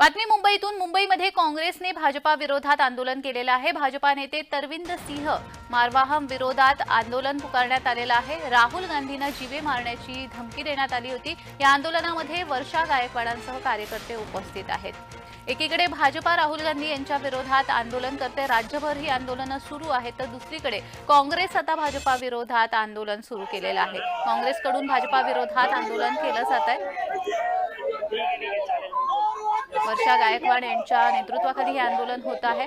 बातमी मुंबईतून. मुंबईमध्ये काँग्रेसने भाजपा विरोधात आंदोलन केलेलं आहे. भाजपा नेते तरविंद सिंह मारवाहम विरोधात आंदोलन पुकारण्यात आलेलं आहे. राहुल गांधींना जीवे मारण्याची धमकी देण्यात आली होती. या आंदोलनामध्ये वर्षा गायकवाडांसह कार्यकर्ते उपस्थित आहेत. एकीकडे भाजपा राहुल गांधी यांच्या विरोधात आंदोलन करते. राज्यभर ही आंदोलनं सुरू आहेत. तर दुसरीकडे काँग्रेस आता भाजपा विरोधात आंदोलन सुरू केलेलं आहे. काँग्रेसकडून भाजपा विरोधात आंदोलन केलं जात आहे वर्षा गायकवाड यांच्या नेतृत्वाखाली हे आंदोलन होत आहे.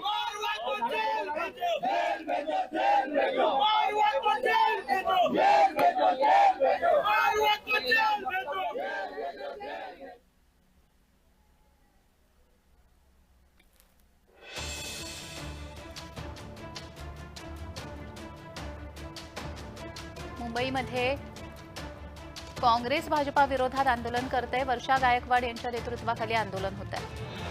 मुंबईमध्ये काँग्रेस भाजपा विरोधात आंदोलन करते वर्षा गायकवाड यांच्या नेतृत्वाखाली आंदोलन होत आहे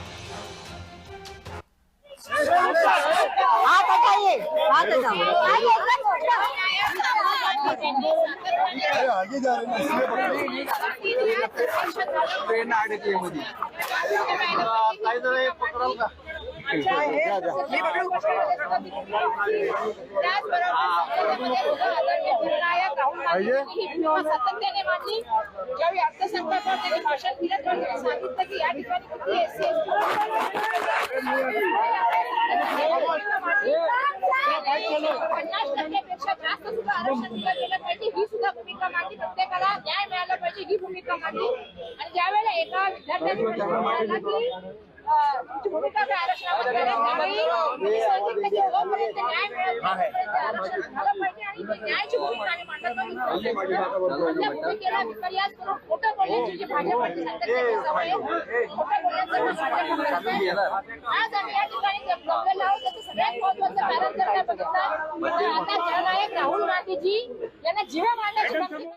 सातत्याने मांडली. ज्यावेळी अर्थसंकल्पात त्यांनी भाषण दिलं त्यांनी सांगितलं की या ठिकाणी किती पन्नास टक्क्यापेक्षा जास्त सुद्धा आरक्षण दिलं गेलं पाहिजे ही सुद्धा भूमिका मांडली. प्रत्येकाला न्याय मिळाला पाहिजे ही भूमिका मांडली. आणि ज्यावेळेला एका विद्यार्थ्याने प्रश्न की जी आज आम्ही या ठिकाणी आहोत त्याचं सगळ्यात महत्वाचं कारण जर बघितलं आता जननायक राहुल गांधीजी यांना जीवे मारण्याची